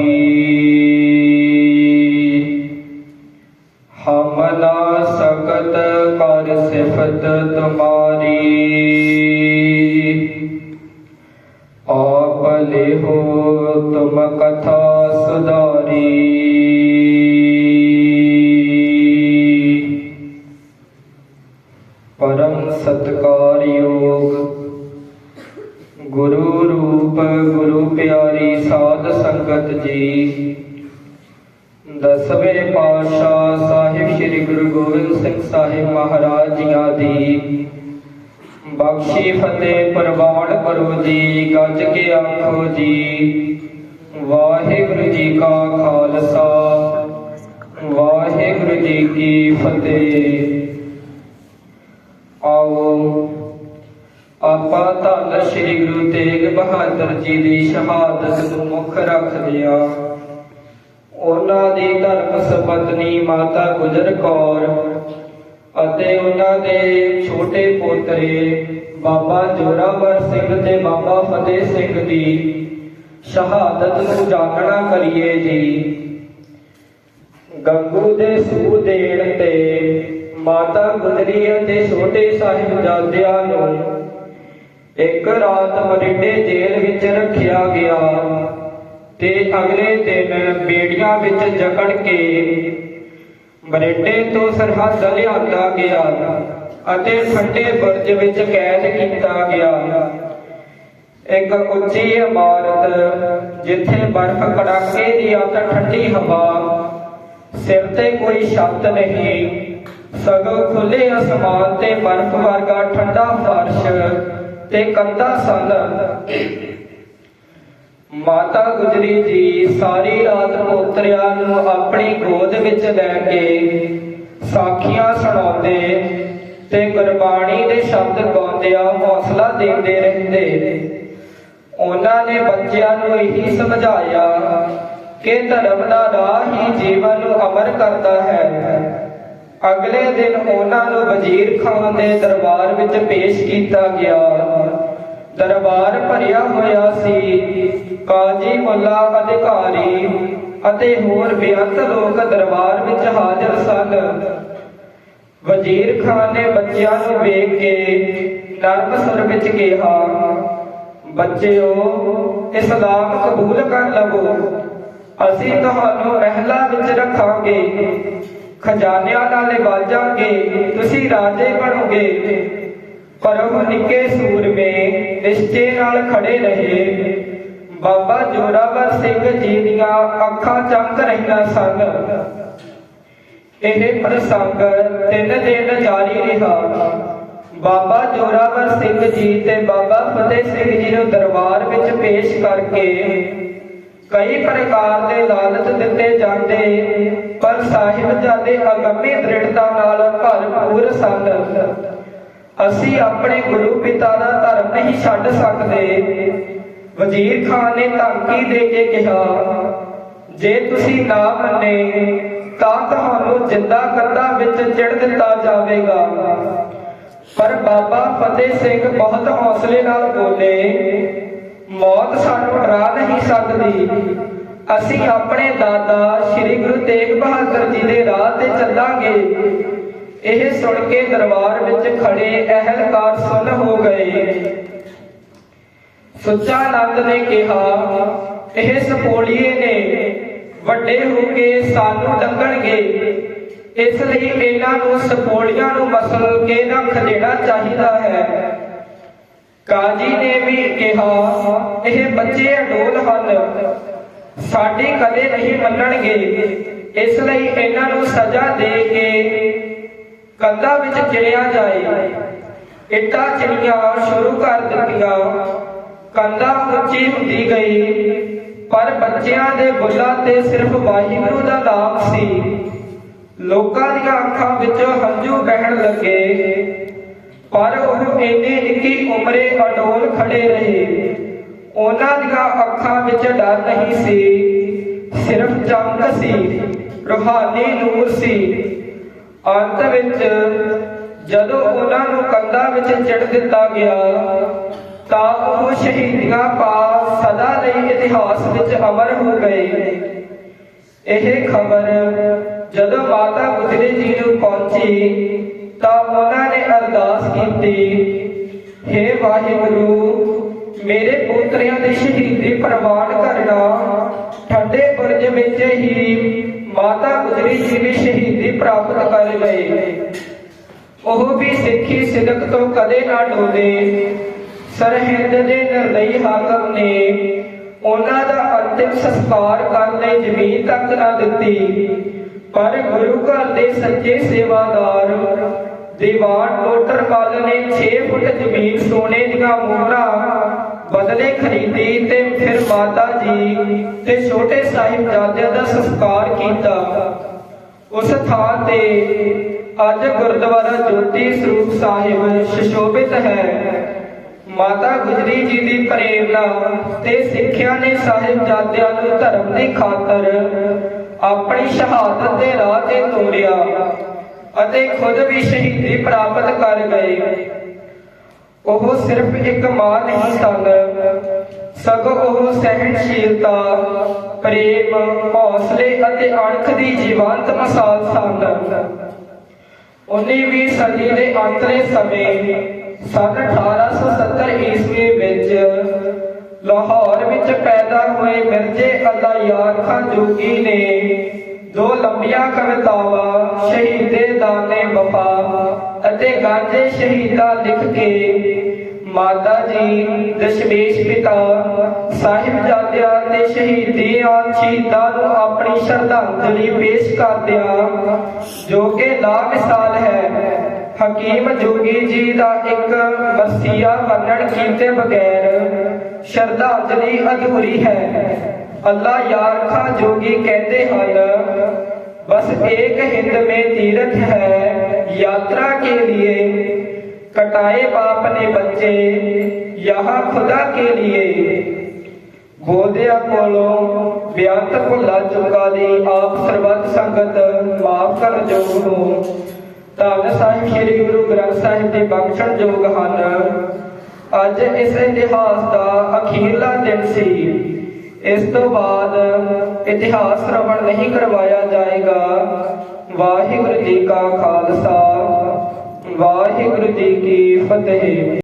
ਤਿਹਾਰੀ ਹਮ ਨਾ ਸਕਤ ਕਰ ਸਿਫਤ ਤੁਮਾਰੀ ਗੋਬਿੰਦ ਸਿੰਘ ਸਾਹਿਬ ਮਹਾਰਾਜ ਜੀਆਂ ਦੀ। ਬਖਸ਼ੀ ਫਤਿਹ ਪ੍ਰਵਾਨ ਕਰੋ ਜੀ, ਗੱਜ ਕੇ ਆਖੋ ਜੀ। ਵਾਹਿਗੁਰੂ ਜੀ ਕਾ ਖਾਲਸਾ, ਵਾਹਿਗੁਰੂ ਜੀ ਕੀ ਫਤਿਹ। ਆਓ, ਆਪਾਂ ਧੰਨ ਸ੍ਰੀ ਗੁਰੂ ਤੇਗ ਬਹਾਦਰ ਜੀ ਦੀ ਸ਼ਹਾਦਤ ਨੂੰ ਮੁੱਖ ਰੱਖਦੇ ਹਾਂ। ਉਹਨਾਂ ਦੀ ਧਰਮ ਸੁਪਤਨੀ ਮਾਤਾ ਗੁਜਰ ਕੌਰ ਅਤੇ ਉਹਨਾਂ ਦੇ ਛੋਟੇ ਪੋਤਰੇ ਬਾਬਾ ਜੋਰਾਵਰ ਸਿੰਘ ਤੇ ਬਾਬਾ ਫਤਿਹ ਸਿੰਘ ਦੀ ਸ਼ਹਾਦਤ ਨੂੰ ਜਾਣਨਾ ਕਰੀਏ ਜੀ। ਗੰਗੂ ਦੇ ਸੂਹ ਦੇਣ ਤੇ ਮਾਤਾ ਗੁਜਰੀ ਅਤੇ ਛੋਟੇ ਸਾਹਿਬਜ਼ਾਦਿਆਂ ਨੂੰ ਇੱਕ ਰਾਤ ਮਰਿੰਡੇ ਜੇਲ੍ਹ ਵਿੱਚ ਰੱਖਿਆ ਗਿਆ। ਤੇ ਅਗਲੇ ਦਿਨ ਬੇੜੀਆਂ ਵਿੱਚ ਜਕੜ ਕੇ ਮਰਿੰਡੇ ਤੋਂ ਸਰਹੱਦ ਲਿਆਂਦਾ ਗਿਆ ਅਤੇ ਠੰਡੇ ਬੁਰਜ ਵਿੱਚ ਕੈਦ ਕੀਤਾ ਗਿਆ। ਇੱਕ ਉੱਚੀ ਇਮਾਰਤ ਜਿੱਥੇ ਬਰਫ਼ ਕੜਾਕੇ ਦੀ ਅੱਤ ਠੰਡੀ ਹਵਾ, ਸਿਰ ਤੇ ਕੋਈ ਛੱਤ ਨਹੀਂ, ਸਗੋਂ ਖੁੱਲੇ ਅਸਮਾਨ ਤੇ ਬਰਫ਼ ਵਰਗਾ ਠੰਡਾ ਫਰਸ਼ ਤੇ ਕੰਧਾਂ ਸਨ। ਮਾਤਾ ਗੁਜਰੀ ਜੀ ਸਾਰੀ ਰਾਤ ਪੋਤਰਿਆਂ ਨੂੰ ਆਪਣੀ ਗੋਦ ਵਿੱਚ ਲੈ ਕੇ ਸਾਖੀਆਂ ਸੁਣਾਉਂਦੇ ਤੇ ਗੁਰਬਾਣੀ ਦੇ ਸ਼ਬਦ ਗਾਉਂਦਿਆਂ ਹੌਸਲਾ ਦਿੰਦੇ ਰਹਿੰਦੇ। ਉਹਨਾਂ ਨੇ ਬੱਚਿਆਂ ਨੂੰ ਇਹੀ ਸਮਝਾਇਆ ਕਿ ਧਰਮ ਦਾ ਰਾਹ ਹੀ ਜੀਵਨ ਨੂੰ ਅਮਰ ਕਰਦਾ ਹੈ। ਅਗਲੇ ਦਿਨ ਉਹਨਾਂ ਨੂੰ ਵਜ਼ੀਰ ਖਾਨ ਦੇ ਦਰਬਾਰ ਵਿੱਚ ਪੇਸ਼ ਕੀਤਾ ਗਿਆ। ਦਰਬਾਰ ਭਰਿਆ ਹੋਇਆ ਸੀ। ਕਾਜੀ ਮੁੱਲਾ, ਅਧਿਕਾਰੀ ਅਤੇ ਹੋਰ ਬੇਅੰਤ ਲੋਕ ਦਰਬਾਰ ਵਿੱਚ ਹਾਜ਼ਰ ਸਨ। ਵਜ਼ੀਰ ਖਾਨ ਨੇ ਬੱਚਿਆਂ ਨੂੰ ਵੇਖ ਕੇ ਨਰਮ ਸੁਰ ਵਿੱਚ ਕਿਹਾ, ਬੱਚਿਓ, ਇਸਲਾਮ ਕਬੂਲ ਕਰ ਲਵੋ। ਅਸੀਂ ਤੁਹਾਨੂੰ ਰਹਿਲਾ ਵਿੱਚ ਰੱਖਾਂਗੇ। ਖਜ਼ਾਨਿਆਂ ਨਾਲ ਨਿਵਾਜਾਂਗੇ ਤੁਸੀਂ ਰਾਜੇ ਬਣੋਗੇ। ਪਰ ਉਹ ਨਿੱਕੇ ਸੂਰਮੇ ਨਿਸ਼ਚੇ ਨਾਲ ਖੜੇ ਰਹੇ। ਬਾਬਾ ਜੋਰਾਵਰ ਸਿੰਘ ਜੀ ਦੀਆਂ ਅੱਖਾਂ ਚਮਕ ਰਹੀਆਂ ਸਨ। ਇਹ ਪ੍ਰਸੰਗ ਤਿੰਨ ਦਿਨ ਜਾਰੀ ਰਿਹਾ। ਬਾਬਾ ਜੋਰਾਵਰ ਸਿੰਘ ਜੀ ਤੇ ਬਾਬਾ ਫਤਿਹ ਸਿੰਘ ਜੀ ਨੂੰ ਦਰਬਾਰ ਵਿੱਚ ਪੇਸ਼ ਕਰਕੇ ਕਈ ਪ੍ਰਕਾਰ ਦੇ ਲਾਲਚ ਦਿੱਤੇ ਜਾਂਦੇ, ਪਰ ਸਾਹਿਬਜ਼ਾਦੇ ਅਗੰਮੀ ਦ੍ਰਿੜਤਾ ਨਾਲ ਭਰਪੂਰ ਸਨ। ਅਸੀਂ ਆਪਣੇ ਗੁਰੂ ਪਿਤਾ ਦਾ ਧਰਮ ਨਹੀਂ ਛੱਡ ਸਕਦੇ। ਵਜ਼ੀਰ ਖਾਨ ਨੇ ਧਮਕੀ ਦੇ ਕੇ ਕਿਹਾ, ਜੇ ਤੁਸੀਂ ਨਾ ਮੰਨੇ, ਤਾਂ ਤੁਹਾਨੂੰ ਜਿੰਦਾ ਕੰਧਾਂ ਵਿੱਚ ਚਿੜ ਦਿੱਤਾ ਜਾਵੇਗਾ। ਪਰ ਬਾਬਾ ਫਤਿਹ ਸਿੰਘ ਬਹੁਤ ਹੌਸਲੇ ਨਾਲ ਬੋਲੇ, ਮੌਤ ਸਾਨੂੰ ਡਰਾ ਨਹੀਂ ਸਕਦੀ। ਅਸੀਂ ਆਪਣੇ ਦਾਦਾ ਸ੍ਰੀ ਗੁਰੂ ਤੇਗ ਬਹਾਦਰ ਜੀ ਦੇ ਰਾਹ ਤੇ ਚੱਲਾਂਗੇ। ਇਹ ਸੁਣ ਕੇ ਦਰਬਾਰ ਵਿੱਚ ਖੜੇ ਅਹਿਲਕਾਰ ਸੁਣ ਹੋ ਗਏ। ਸੁੱਚਾ ਆਨੰਦ ਨੇ ਕਿਹਾ, ਇਹ ਸਪੋਲੀਏ ਨੇ, ਵੱਡੇ ਹੋ ਕੇ ਸਾਨੂੰ ਡੰਗਣਗੇ। ਇਸ ਲਈ ਇਹਨਾਂ ਨੂੰ ਸਪੋਲੀਆਂ ਨੂੰ ਮਸਲ ਕੇ ਨਾ ਦੇਣਾ ਚਾਹੀਦਾ ਹੈ। ਕਾਜੀ ਨੇ ਵੀ ਕਿਹਾ, ਇਹ ਬੱਚੇ ਅਡੋਲ ਹਨ। ਸਾਡੀ ਕਦੇ ਨਹੀਂ ਮੰਨਣਗੇ। ਇਸ ਲਈ ਇਹਨਾਂ ਨੂੰ ਸਜ਼ਾ ਦੇ ਕੇ ਕੰਧਾਂ ਵਿੱਚ ਚਿਣਿਆ ਜਾਏ। ਇੱਟਾਂ ਚਿਣੀਆਂ ਸ਼ੁਰੂ ਕਰ ਦਿੱਤੀਆਂ। ਕੰਧਾਂ ਉੱਚੀ ਹੁੰਦੀ ਗਈ। ਪਰ ਬੱਚਿਆਂ ਦੇ ਬੁੱਲਾਂ ਤੇ ਸਿਰਫ ਵਾਹਿਗੁਰੂ ਦਾ ਨਾਮ ਸੀ। ਲੋਕਾਂ ਦੀਆਂ ਅੱਖਾਂ ਵਿੱਚ ਹੰਝੂ ਵਹਿਣ ਲੱਗੇ। ਪਰ ਉਹ ਇੰਨੇ ਨਿੱਕੀ ਉਮਰੇ ਅਡੋਲ ਖੜੇ ਰਹੇ। ਉਹਨਾਂ ਦੀਆਂ ਅੱਖਾਂ ਵਿੱਚ ਡਰ ਨਹੀਂ ਸੀ। ਸਿਰਫ ਚਮਕ ਸੀ। ਰੂਹਾਨੀ ਨੂਰ ਸੀ। ਅੰਤ ਵਿੱਚ ਜਦੋਂ ਉਹਨਾਂ ਨੂੰ ਕੰਧਾਂ ਵਿੱਚ ਚਿੜ ਦਿੱਤਾ ਗਿਆ, ਤਾਂ ਉਹ ਸ਼ਹੀਦੀਆਂ ਪਾ ਸਦਾ ਲਈ ਇਤਿਹਾਸ ਵਿੱਚ ਅਮਰ ਹੋ ਗਏ। ਇਹ ਖਬਰ ਜਦੋਂ ਮਾਤਾ ਗੁਜਰੀ ਜੀ ਨੂੰ ਪਹੁੰਚੀ, ਤਾਂ ਉਹਨਾਂ ਨੇ ਅਰਦਾਸ ਕੀਤੀ हे ਵਾਹਿਗੁਰੂ, ਮੇਰੇ ਪੁੱਤਰਿਆਂ ਦੀ ਸ਼ਹੀਦੀ ਪ੍ਰਵਾਨ ਕਰਨਾ ਠੰਡੇ ਬੁਰਜ ਵਿੱਚ ਹੀ ਮਾਤਾ ਗੁਜਰੀ ਜੀ ਵੀ ਸ਼ਹੀਦੀ ਪ੍ਰਾਪਤ ਕਰ ਗਏ ਉਹ ਵੀ ਸਿੱਖੀ ਸਿਦਕ ਤੋਂ ਕਦੇ ਨਾ ਡੋਲੇ। ਸਰਹਿੰਦ ਦੇ ਨਿਰਦਈ ਹਾਕਮ ਨੇ ਉਹਨਾਂ ਦਾ ਅੰਤਿਮ ਸੰਸਕਾਰ ਕਰਨ ਲਈ ਜ਼ਮੀਨ ਤੱਕ ਨਾ ਦਿੱਤੀ। ਪਰ ਗੁਰੂ ਘਰ ਦੇ ਸੱਚੇ ਸੇਵਾਦਾਰ ਦੀਵਾਨ ਟੋਟਰਮਲ ਨੇ 6 ਫੁੱਟ ਜ਼ਮੀਨ ਸੋਨੇ ਦੀਆਂ ਮੋਹਰਾਂ ਬਦਲੇ ਖਰੀਦੀ ਤੇ ਫਿਰ ਮਾਤਾ ਜੀ ਤੇ ਛੋਟੇ ਸਾਹਿਬਜ਼ਾਦਿਆਂ ਦਾ ਸੰਸਕਾਰ ਕੀਤਾ। ਉਸ ਥਾਂ ਤੇ ਅੱਜ ਗੁਰਦੁਆਰਾ ਜੋਤੀ ਸਰੂਪ ਸਾਹਿਬ ਸ਼ਸ਼ੋਭਿਤ ਹੈ। ਮਾਤਾ ਗੁਜਰੀ ਜੀ ਦੀ ਪ੍ਰੇਰਣਾ ਤੇ ਸਿੱਖਿਆ ਨੇ ਸਾਹਿਬਜ਼ਾਦਿਆਂ ਨੂੰ ਧਰਮ ਦੀ ਖਾਤਰ ਆਪਣੀ ਸ਼ਹਾਦਤ ਦੇ ਰਾਹ ਤੇ ਤੋਰਿਆ ਅਤੇ ਖੁਦ ਵੀ ਸ਼ਹੀਦੀ ਪ੍ਰਾਪਤ ਕਰ ਗਏ। ਉਹ ਸਿਰਫ ਇੱਕ ਮਾਂ ਨਹੀਂ ਸਨ। ਸਗੋਂ ਉਹ ਸਹਿਣਸ਼ੀਲਤਾ, ਪ੍ਰੇਮ, ਹੌਸਲੇ ਅਤੇ ਅਣਖ ਦੀ ਜੀਵੰਤ ਮਿਸਾਲ ਸਨ। 19ਵੀਂ ਸਦੀ ਦੇ ਅੰਤਲੇ ਸਮੇਂ, ਸਨ 1870 ਈਸਵੀ ਵਿੱਚ ਲਾਹੌਰ ਵਿੱਚ ਪੈਦਾ ਹੋਏ ਮਿਰਜ਼ੇ ਅੱਲਾ ਯਾਰ ਖਾਨ ਜੋਗੀ ਨੇ ਦੋ ਲੰਬੀਆਂ ਕਵਿਤਾਵਾਂ ਸ਼ਹੀਦੇ ਦਾਨੇ ਵਫਾ ਅਤੇ ਗਾਂਜੇ ਸ਼ਹੀਦਾ ਲਿਖ ਕੇ ਮਾਤਾ ਜੀ, ਦਸ਼ਮੇਸ਼ ਪਿਤਾ ਸਾਹਿਬਜ਼ਾਦਿਆਂ ਤੇ ਸ਼ਹੀਦੀਆਂ ਸ਼ਹੀਦਾਂ ਨੂੰ ਆਪਣੀ ਸ਼ਰਧਾਂਜਲੀ ਪੇਸ਼ ਕਰਦਿਆਂ, ਜੋ ਕਿ ਲਾ ਮਿਸਾਲ ਹੈ, ਹਕੀਮ ਜੋਗੀ ਜੀ ਦਾ ਇੱਕ ਵਸੀਆ ਵਰਣਨ ਕੀਤੇ ਬਗੈਰ ਸ਼ਰਧਾਂਜਲੀ ਅਧੂਰੀ ਹੈ। ਅੱਲਾ ਯਾਰ ਖਾਂ ਜੋਗੀ ਕਹਿੰਦੇ ਹਨ बस एक हिंद में तीर्थ है यात्रा के लिए कटाए बाप ने बच्चे यहाँ खुदा के लिए ਗੋਦਿਆ ਕੋਲੋਂ ਬਿਆੰਤ ਭੁੱਲਾ ਚੁੱਕਾ ਦੀ ਆਪ ਸਰਬੱਤ ਸੰਗਤ ਮਾਫ ਕਰ ਜੋਗ ਨੂੰ ਧੰਨ ਸਾਹਿਬ ਸ੍ਰੀ ਗੁਰੂ ਗ੍ਰੰਥ ਸਾਹਿਬ ਦੇ ਬਖਸ਼ਣ ਯੋਗ ਹਨ ਅੱਜ ਇਸ ਇਤਿਹਾਸ ਦਾ ਅਖੀਰਲਾ ਦਿਨ ਸੀ ਇਸ ਤੋਂ ਬਾਅਦ ਇਤਿਹਾਸ ਸ਼੍ਰਵਣ ਨਹੀਂ ਕਰਵਾਇਆ ਜਾਏਗਾ। ਵਾਹਿਗੁਰੂ ਜੀ ਕਾ ਖਾਲਸਾ, ਵਾਹਿਗੁਰੂ ਜੀ ਕੀ ਫਤਿਹ।